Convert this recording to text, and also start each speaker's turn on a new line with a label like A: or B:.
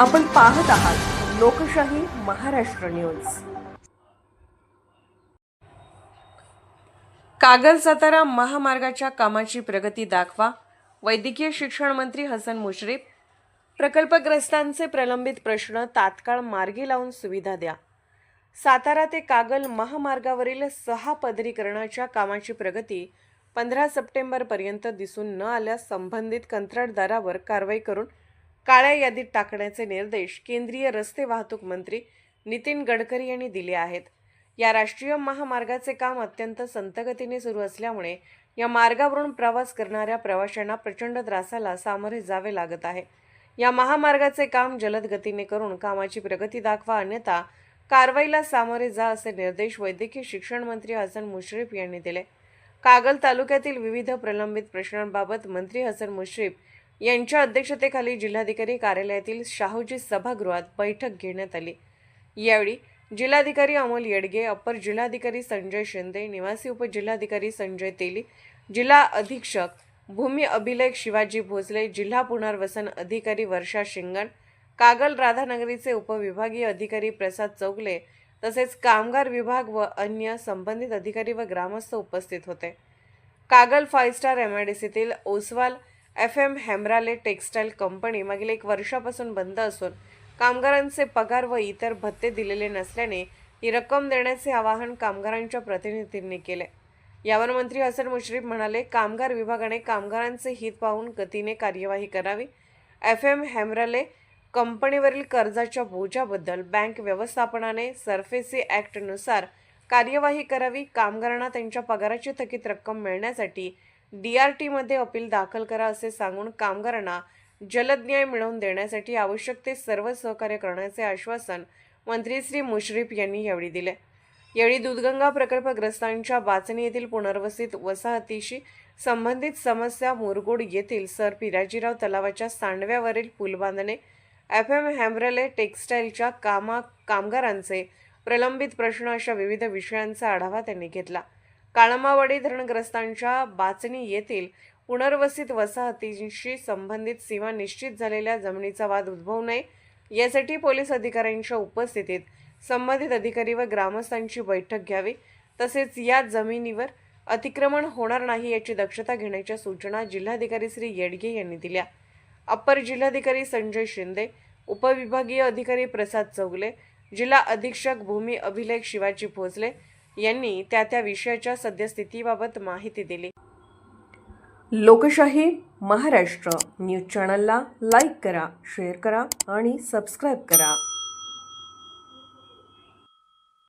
A: आपण पाहत आहात लोकशाही महाराष्ट्र न्यूज. कागल सातारा महामार्गाच्या कामाची प्रगती दाखवा वैद्यकीय शिक्षण मंत्री हसन मुश्रीफ प्रकल्पग्रस्तांचे प्रलंबित प्रश्न तात्काळ मार्गी लावून सुविधा द्या. सातारा ते कागल महामार्गावरील सहा पदरीकरणाच्या कामाची प्रगती पंधरा सप्टेंबरपर्यंत दिसून न आल्यास संबंधित कंत्राटदारावर कारवाई करून काळ्या यादीत टाकण्याचे निर्देश केंद्रीय रस्ते वाहतूक मंत्री नितीन गडकरी यांनी दिले आहेत. या राष्ट्रीय महामार्गाचे काम अत्यंत संतगतीने सुरू असल्यामुळे या मार्गावरून प्रवास करणाऱ्या प्रवाशांना प्रचंड त्रासाला सामोरे जावे लागत आहे. या महामार्गाचे काम जलद गतीने करून कामाची प्रगती दाखवा अन्यथा कारवाईला सामोरे जा असे निर्देश वैद्यकीय शिक्षण मंत्री हसन मुश्रीफ यांनी दिले. कागल तालुक्यातील विविध प्रलंबित प्रश्नांबाबत मंत्री हसन मुश्रीफ यांच्या अध्यक्षतेखाली जिल्हाधिकारी कार्यालयातील शाहूजी सभागृहात बैठक घेण्यात आली. यावेळी जिल्हाधिकारी अमोल येडगे अप्पर जिल्हाधिकारी संजय शिंदे निवासी उपजिल्हाधिकारी संजय तेली जिल्हा अधीक्षक भूमी अभिलेख शिवाजी भोसले जिल्हा पुनर्वसन अधिकारी वर्षा शिंगण कागल राधानगरीचे उपविभागीय अधिकारी प्रसाद चौगले तसेच कामगार विभाग व अन्य संबंधित अधिकारी व ग्रामस्थ उपस्थित होते. Kagal five star M I D सीतील Oswal F M हॅमराले टेक्स्टाईल कंपनी मागील एक वर्षापासून बंद असून कामगारांचे पगार व इतर भत्ते दिलेले नसल्याने ही रक्कम देण्याचे आवाहन कामगारांच्या प्रतिनिधींनी केले. यावर मंत्री हसन मुश्रीफ म्हणाले कामगार विभागाने कामगारांचे हित पाहून गतीने कार्यवाही करावी. एफ एम हॅमराले कंपनीवरील कर्जाच्या बोजाबद्दल बँक व्यवस्थापनाने सरफेसी ॲक्टनुसार कार्यवाही करावी. कामगारांना त्यांच्या पगाराची थकीत रक्कम मिळण्यासाठी डी आर टीमध्ये अपील दाखल करा असे सांगून कामगारांना जलद न्याय मिळवून देण्यासाठी आवश्यक ते सर्व सहकार्य करण्याचे आश्वासन मंत्री श्री मुश्रीफ यांनी यावेळी दिले. यावेळी दूधगंगा प्रकल्पग्रस्तांच्या बाचणी येथील पुनर्वसित वसाहतीशी संबंधित समस्या मुरगुड येथील सर पिराजीराव तलावाच्या सांडव्यावरील पूल बांधणे एफ एम हॅम्ब्रेले टेक्स्टाईलच्या कामा कामगारांचे प्रलंबित प्रश्न अशा विविध विषयांचा आढावा त्यांनी घेतला. काळमावाडी धरणग्रस्तांच्या बाचणी येथील पुनर्वसित वसाहतींशी संबंधित सीमा निश्चित झालेल्या जमिनीचा वाद उद्भवू नये यासाठी पोलीस अधिकाऱ्यांच्या उपस्थितीत संबंधित अधिकारी व ग्रामस्थांची बैठक घ्यावी. तसेच या जमिनीवर अतिक्रमण होणार नाही याची दक्षता घेण्याच्या सूचना जिल्हाधिकारी श्री येडगे यांनी दिल्या. अप्पर जिल्हाधिकारी संजय शिंदे उपविभागीय अधिकारी प्रसाद चौगले जिल्हा अधीक्षक भूमी अभिलेख शिवाजी भोसले यांनी त्या त्या विषयाच्या सद्यस्थितीबाबत माहिती दिली. लोकशाही महाराष्ट्र न्यूज चॅनलला लाईक करा शेअर करा आणि सबस्क्राईब करा.